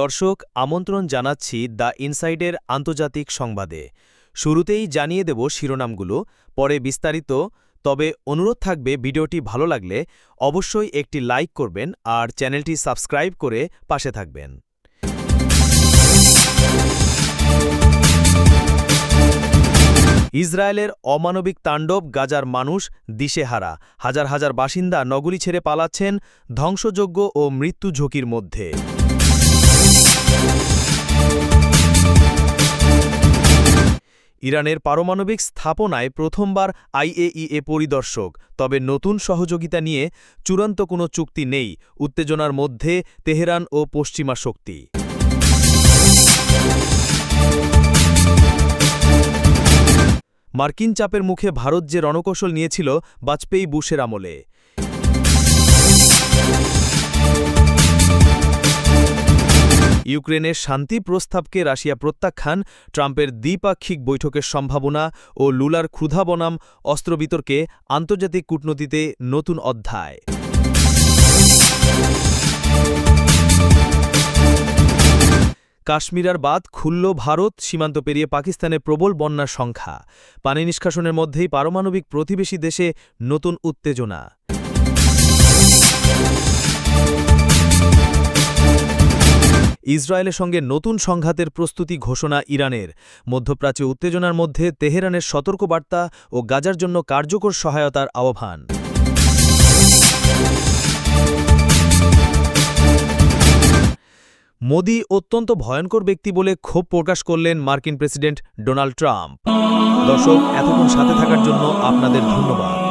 দর্শক, আমন্ত্রণ জানাচ্ছি দ্য ইনসাইডের আন্তর্জাতিক সংবাদে। শুরুতেই জানিয়ে দেব শিরোনামগুলো, পরে বিস্তারিত, তবে অনুরোধ থাকবে ভিডিওটি ভালো লাগলে অবশ্যই একটি লাইক করবেন আর চ্যানেলটি সাবস্ক্রাইব করে পাশে থাকবেন। ইসরায়েলের অমানবিক তাণ্ডব গাজার মানুষ দিশেহারা। হাজার হাজার বাসিন্দা নগরী ছেড়ে পালাচ্ছেন ধ্বংসযোগ্য ও মৃত্যু ঝুঁকির মধ্যে। ইরানের পারমাণবিক স্থাপনায় প্রথমবার আইএইএ পরিদর্শক, তবে নতুন সহযোগিতা নিয়ে চূড়ান্ত কোনো চুক্তি নেই, উত্তেজনার মধ্যে তেহরান ও পশ্চিমা শক্তি। মার্কিন চাপের মুখে ভারত যে রণকৌশল নিয়েছিল, বাজপেয়ী বুশের আমলে। ইউক্রেনের শান্তি প্রস্তাবকে রাশিয়া প্রত্যাখ্যান, ট্রাম্পের দ্বিপাক্ষিক বৈঠকের সম্ভাবনা ও লুলার ক্ষুধা বনাম অস্ত্র বিতর্কে আন্তর্জাতিক কূটনীতিতে নতুন অধ্যায়। কাশ্মীরার বাদ, খুলল ভারত, সীমান্ত পেরিয়ে পাকিস্তানে প্রবল বন্যার সংখ্যা। পানি নিষ্কাশনের মধ্যেই পারমাণবিক প্রতিবেশী দেশে নতুন উত্তেজনা। ইসরায়েলের সঙ্গে নতুন সংঘাতের প্রস্তুতি ঘোষণা ইরানের। মধ্যপ্রাচ্যে উত্তেজনার মধ্যে তেহরানের সতর্কবার্তা ও গাজার জন্য কার্যকর সহায়তার আহ্বান। মোদি অত্যন্ত ভয়ঙ্কর ব্যক্তি বলে ক্ষোভ প্রকাশ করলেন মার্কিন প্রেসিডেন্ট ডোনাল্ড ট্রাম্প। দর্শক, এতক্ষণ সাথে থাকার জন্য আপনাদের ধন্যবাদ।